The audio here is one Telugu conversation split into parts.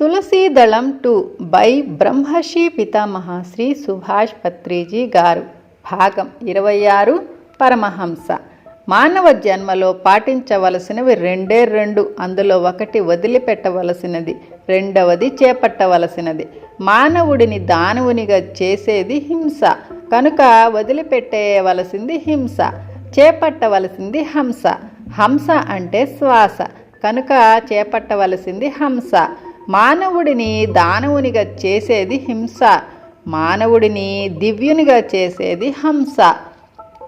తులసీదళం టు బై బ్రహ్మర్షి పితామహ శ్రీ సుభాష్ పత్రిజీ గారు. భాగం ఇరవై ఆరు పరమహంస. మానవ జన్మలో పాటించవలసినవి రెండే రెండు అందులో ఒకటి వదిలిపెట్టవలసినది రెండవది చేపట్టవలసినది. మానవుడిని దానవునిగా చేసేది హింస కనుక వదిలిపెట్టేయవలసింది హింస చేపట్టవలసింది హంస. హంస అంటే శ్వాస కనుక చేపట్టవలసింది హంస. మానవుడిని దానవునిగా చేసేది హింస మానవుడిని దివ్యునిగా చేసేది హంస.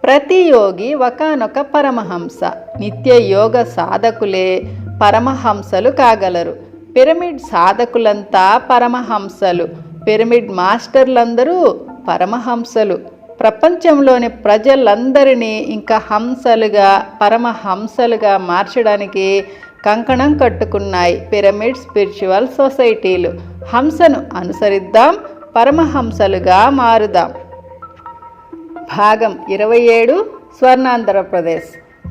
ప్రతి యోగి ఒకనొక పరమహంస. నిత్య యోగ సాధకులే పరమహంసలు కాగలరు. పిరమిడ్ సాధకులంతా పరమహంసలు. పిరమిడ్ మాస్టర్లందరూ పరమహంసలు. ప్రపంచంలోని ప్రజలందరినీ ఇంకా హంసలుగా పరమహంసలుగా మార్చడానికి కంకణం కట్టుకున్నాయి. పిరమిడ్ స్పిరిచువల్ సొసైటీలు. హంసను అనుసరిద్దాం పరమహంసలుగా మారుదాం. భాగం ఇరవై ఏడు స్వర్ణాంధ్రప్రదేశ్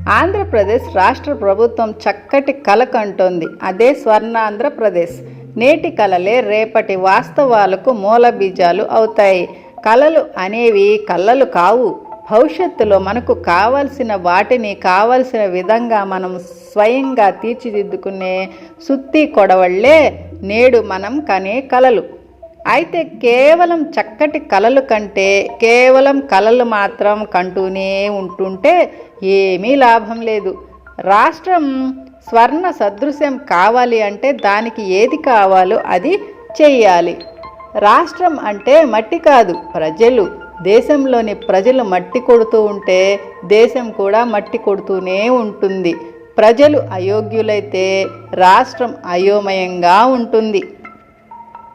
ఆంధ్రప్రదేశ్ రాష్ట్ర ప్రభుత్వం చక్కటి కల కంటోంది. అదే స్వర్ణాంధ్రప్రదేశ్ నేటి కలలే రేపటి వాస్తవాలకు మూల బీజాలు అవుతాయి. కలలు అనేవి కళ్ళలు కావు. భవిష్యత్తులో మనకు కావలసిన వాటిని కావలసిన విధంగా మనం స్వయంగా తీర్చిదిద్దుకునే సుత్తి కొడవళ్ళే నేడు మనం కనే కలలు. అయితే కేవలం చక్కటి కలలు కంటే కేవలం కలలు మాత్రం కంటూనే ఉంటుంటే ఏమీ లాభం లేదు. రాష్ట్రం స్వర్ణ సదృశ్యం కావాలి అంటే దానికి ఏది కావాలో అది చెయ్యాలి. రాష్ట్రం అంటే మట్టి కాదు ప్రజలు. దేశంలోని ప్రజలు మట్టి కొడుతూ ఉంటే దేశం కూడా మట్టి కొడుతూనే ఉంటుంది. ప్రజలు అయోగ్యులైతే రాష్ట్రం అయోమయంగా ఉంటుంది.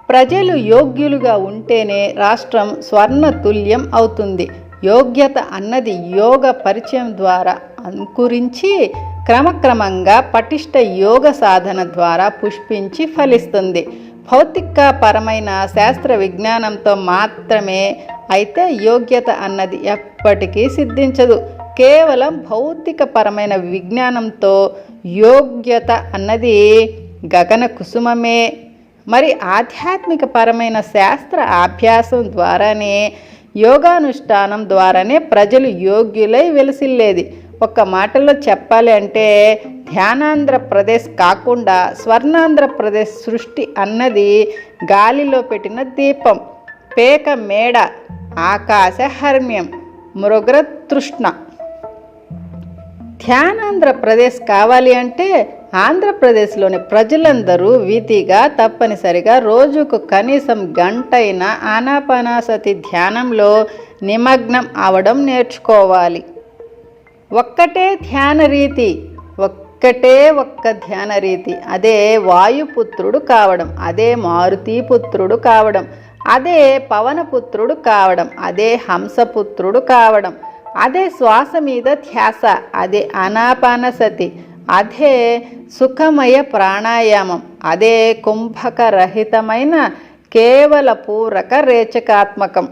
ప్రజలు యోగ్యులుగా ఉంటేనే రాష్ట్రం స్వర్ణ తుల్యం అవుతుంది. యోగ్యత అన్నది యోగ పరిచయం ద్వారా అంకురించి క్రమక్రమంగా పటిష్ట యోగ సాధన ద్వారా పుష్పించి ఫలిస్తుంది. భౌతికపరమైన శాస్త్ర విజ్ఞానంతో మాత్రమే అయితే యోగ్యత అన్నది ఎప్పటికీ సిద్ధించదు. కేవలం భౌతిక పరమైన విజ్ఞానంతో యోగ్యత అన్నది గగన కుసుమమే. మరి ఆధ్యాత్మిక పరమైన శాస్త్ర అభ్యాసం ద్వారానే యోగానుష్ఠానం ద్వారానే ప్రజలు యోగ్యులై వెలిసిల్లేది. ఒక్క మాటలో చెప్పాలి అంటే ధ్యానాంధ్రప్రదేశ్ కాకుండా స్వర్ణాంధ్రప్రదేశ్ సృష్టి అన్నది గాలిలో పెట్టిన దీపం పేక మేడ ఆకాశ హర్మ్యం మృగతృష్ణ. ధ్యానాంధ్రప్రదేశ్ కావాలి అంటే ఆంధ్రప్రదేశ్లోని ప్రజలందరూ విధిగా తప్పనిసరిగా రోజుకు కనీసం గంటైన ఆనాపానాసతి ధ్యానంలో నిమగ్నం అవడం నేర్చుకోవాలి. ఒక్కటే ధ్యాన రీతి ఒక్కటే ఒక్క ధ్యాన రీతి అదే వాయుపుత్రుడు కావడం అదే మారుతీపుత్రుడు కావడం అదే పవనపుత్రుడు కావడం అదే హంసపుత్రుడు కావడం అదే శ్వాస మీద ధ్యాస అదే అనాపానసతి అదే సుఖమయ ప్రాణాయామం అదే కుంభకరహితమైన కేవల పూరక రేచకాత్మకం.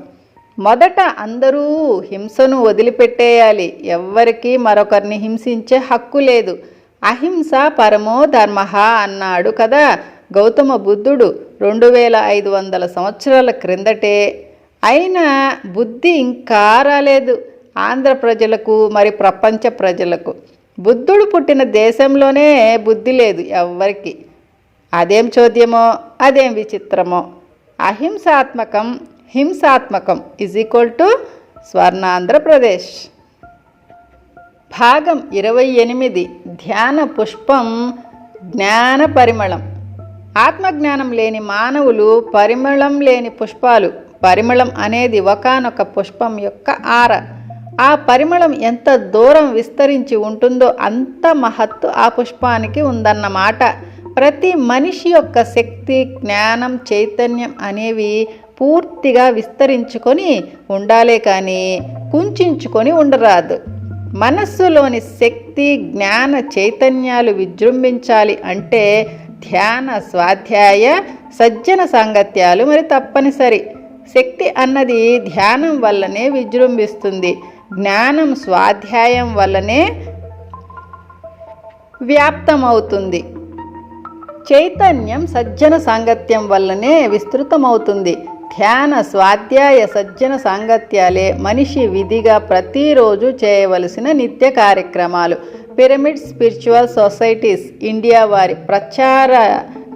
మొదట అందరూ హింసను వదిలిపెట్టేయాలి. ఎవ్వరికీ మరొకరిని హింసించే హక్కు లేదు. అహింస పరమో ధర్మ అన్నాడు కదా. గౌతమ బుద్ధుడు రెండు వేల ఐదు వందల సంవత్సరాల క్రిందటే. అయినా బుద్ధి ఇంకా రాలేదు ఆంధ్ర ప్రజలకు మరి ప్రపంచ ప్రజలకు. బుద్ధుడు పుట్టిన దేశంలోనే బుద్ధి లేదు ఎవ్వరికి. అదేం చోద్యమో అదేం విచిత్రమో. అహింసాత్మకం హింసాత్మకం ఇజ్ ఈక్వల్ టు స్వర్ణాంధ్రప్రదేశ్. భాగం ఇరవై ఎనిమిది ధ్యాన పుష్పం జ్ఞాన పరిమళం. ఆత్మజ్ఞానం లేని మానవులు పరిమళం లేని పుష్పాలు. పరిమళం అనేది ఒకనొక పుష్పం యొక్క ఆర. ఆ పరిమళం ఎంత దూరం విస్తరించి ఉంటుందో అంత మహత్తు ఆ పుష్పానికి ఉందన్నమాట. ప్రతి మనిషి యొక్క శక్తి జ్ఞానం చైతన్యం అనేవి పూర్తిగా విస్తరించుకొని ఉండాలే కానీ కుంచుకొని ఉండరాదు. మనస్సులోని శక్తి జ్ఞాన చైతన్యాలు విజృంభించాలి అంటే ధ్యాన స్వాధ్యాయ సజ్జన సాంగత్యాలు మరి తప్పనిసరి. శక్తి అన్నది ధ్యానం వల్లనే విజృంభిస్తుంది. జ్ఞానం స్వాధ్యాయం వల్లనే వ్యాప్తమవుతుంది. చైతన్యం సజ్జన సాంగత్యం వల్లనే విస్తృతమవుతుంది. ధ్యాన స్వాధ్యాయ సజ్జన సాంగత్యాలే మనిషి విధిగా ప్రతిరోజు చేయవలసిన నిత్య కార్యక్రమాలు. పిరమిడ్ స్పిరిచువల్ సొసైటీస్ ఇండియా వారి ప్రచార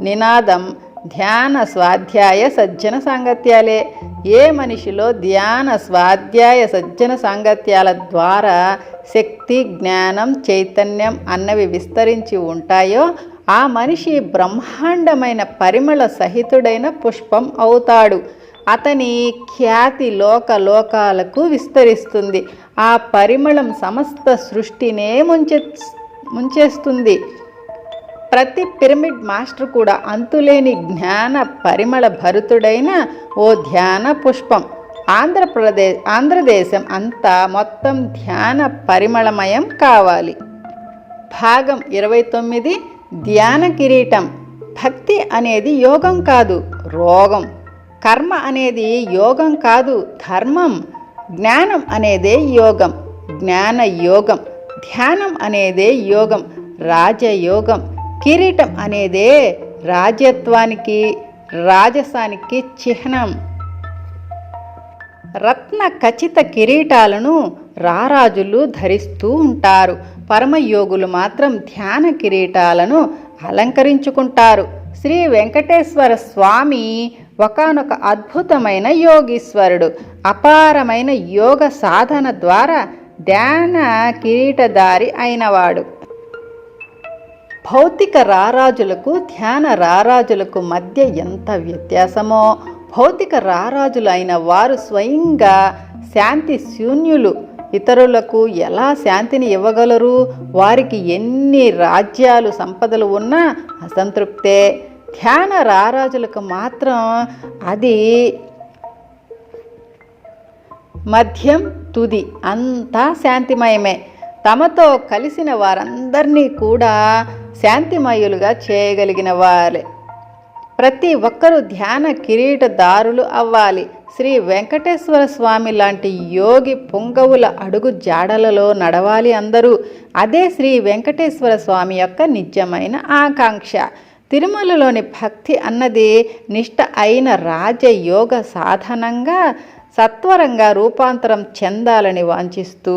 నినాదం ధ్యాన స్వాధ్యాయ సజ్జన సాంగత్యాలే. ఏ మనిషిలో ధ్యాన స్వాధ్యాయ సజ్జన సాంగత్యాల ద్వారా శక్తి జ్ఞానం చైతన్యం అన్నవి విస్తరించి ఉంటాయో ఆ మనిషి బ్రహ్మాండమైన పరిమళ సహితుడైన పుష్పం అవుతాడు. అతని ఖ్యాతి లోక లోకాలకు విస్తరిస్తుంది. ఆ పరిమళం సమస్త సృష్టినే ముంచె ముంచేస్తుంది. ప్రతి పిరమిడ్ మాస్టర్ కూడా అంతులేని జ్ఞాన పరిమళ భరుతుడైన ఓ ధ్యాన పుష్పం. ఆంధ్రప్రదేశ్ ఆంధ్రదేశం అంతా మొత్తం ధ్యాన పరిమళమయం కావాలి. భాగం ఇరవై తొమ్మిది ధ్యాన కిరీటం. భక్తి అనేది యోగం కాదు రోగం. కర్మ అనేది యోగం కాదు ధర్మం. జ్ఞానం అనేదే యోగం. జ్ఞాన యోగం. ధ్యానం అనేదే యోగం. రాజయోగం. కిరీటం అనేదే రాజ్యత్వానికి రాజసానికి చిహ్నం. రత్న ఖచ్చిత కిరీటాలను రారాజులు ధరిస్తూ ఉంటారు. పరమయోగులు మాత్రం ధ్యాన కిరీటాలను అలంకరించుకుంటారు. శ్రీ వెంకటేశ్వర స్వామి ఒకనొక అద్భుతమైన యోగీశ్వరుడు. అపారమైన యోగ సాధన ద్వారా ధ్యాన కిరీటదారి అయినవాడు. భౌతిక రారాజులకు ధ్యాన రారాజులకు మధ్య ఎంత వ్యత్యాసమో భౌతిక రారాజులు అయిన వారు స్వయంగా శాంతి శూన్యులు ఇతరులకు ఎలా శాంతిని ఇవ్వగలరు? వారికి ఎన్ని రాజ్యాలు సంపదలు ఉన్నా అసంతృప్తే. ధ్యాన రారాజులకు మాత్రం అది మధ్యం తుది అంతా శాంతిమయమే. తమతో కలిసిన వారందరినీ కూడా శాంతిమయులుగా చేయగలిగిన వారే. ప్రతి ఒక్కరూ ధ్యాన కిరీటదారులు అవ్వాలి. శ్రీ వెంకటేశ్వర స్వామి లాంటి యోగి పొంగవుల అడుగు జాడలలో నడవాలి అందరూ. అదే శ్రీ వెంకటేశ్వర స్వామి యొక్క నిజమైన ఆకాంక్ష. తిరుమలలోని భక్తి అన్నది నిష్ట అయిన రాజయోగ సాధనంగా సత్వరంగా రూపాంతరం చెందాలని వాంఛిస్తూ.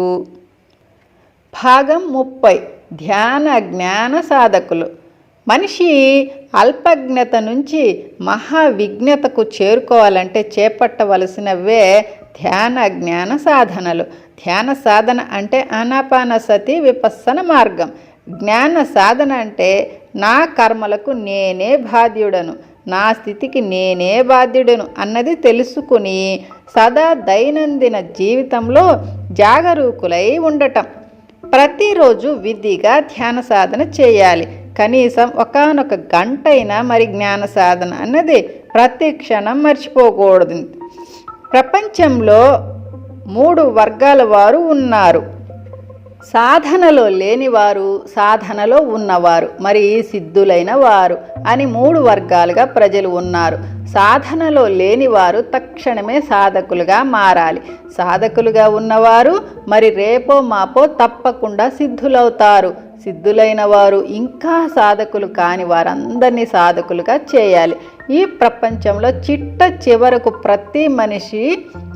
భాగం ముప్పై. ధ్యాన జ్ఞాన సాధకులు. మనిషి అల్పజ్ఞత నుంచి మహావిజ్ఞతకు చేరుకోవాలంటే చేపట్టవలసినవే ధ్యాన జ్ఞాన సాధనలు. ధ్యాన సాధన అంటే ఆనాపానసతి విపస్సన మార్గం. జ్ఞాన సాధన అంటే నా కర్మలకు నేనే బాధ్యుడను నా స్థితికి నేనే బాధ్యుడను అన్నది తెలుసుకుని సదా దైనందిన జీవితంలో జాగరూకులై ఉండటం. ప్రతిరోజు విధిగా ధ్యాన సాధన చేయాలి. కనీసం ఒకనొక గంటైనా మరి జ్ఞాన సాధన అన్నది ప్రతి క్షణం మర్చిపోకూడదు. ప్రపంచంలో మూడు వర్గాల వారు ఉన్నారు. సాధనలో లేనివారు సాధనలో ఉన్నవారు మరి సిద్ధులైన వారు అని మూడు వర్గాలుగా ప్రజలు ఉన్నారు. సాధనలో లేనివారు తక్షణమే సాధకులుగా మారాలి. సాధకులుగా ఉన్నవారు మరి రేపో మాపో తప్పకుండా సిద్ధులవుతారు. సిద్ధులైన వారు ఇంకా సాధకులు కాని వారందరినీ సాధకులుగా చేయాలి. ఈ ప్రపంచంలో చిట్ట చివరకు ప్రతి మనిషి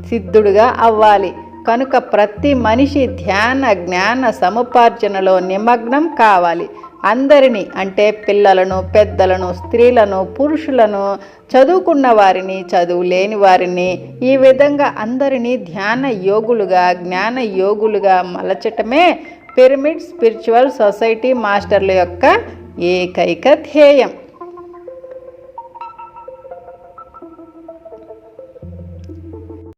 సిద్ధుడుగా అవ్వాలి. కనుక ప్రతి మనిషి ధ్యాన జ్ఞాన సముపార్జనలో నిమగ్నం కావాలి. అందరినీ అంటే పిల్లలను పెద్దలను స్త్రీలను పురుషులను చదువుకున్న వారిని చదువు లేని వారిని ఈ విధంగా అందరినీ ధ్యాన యోగులుగా జ్ఞాన యోగులుగా మలచటమే పిరమిడ్ స్పిరిచువల్ సొసైటీ మాస్టర్ల యొక్క ఏకైక ధ్యేయం.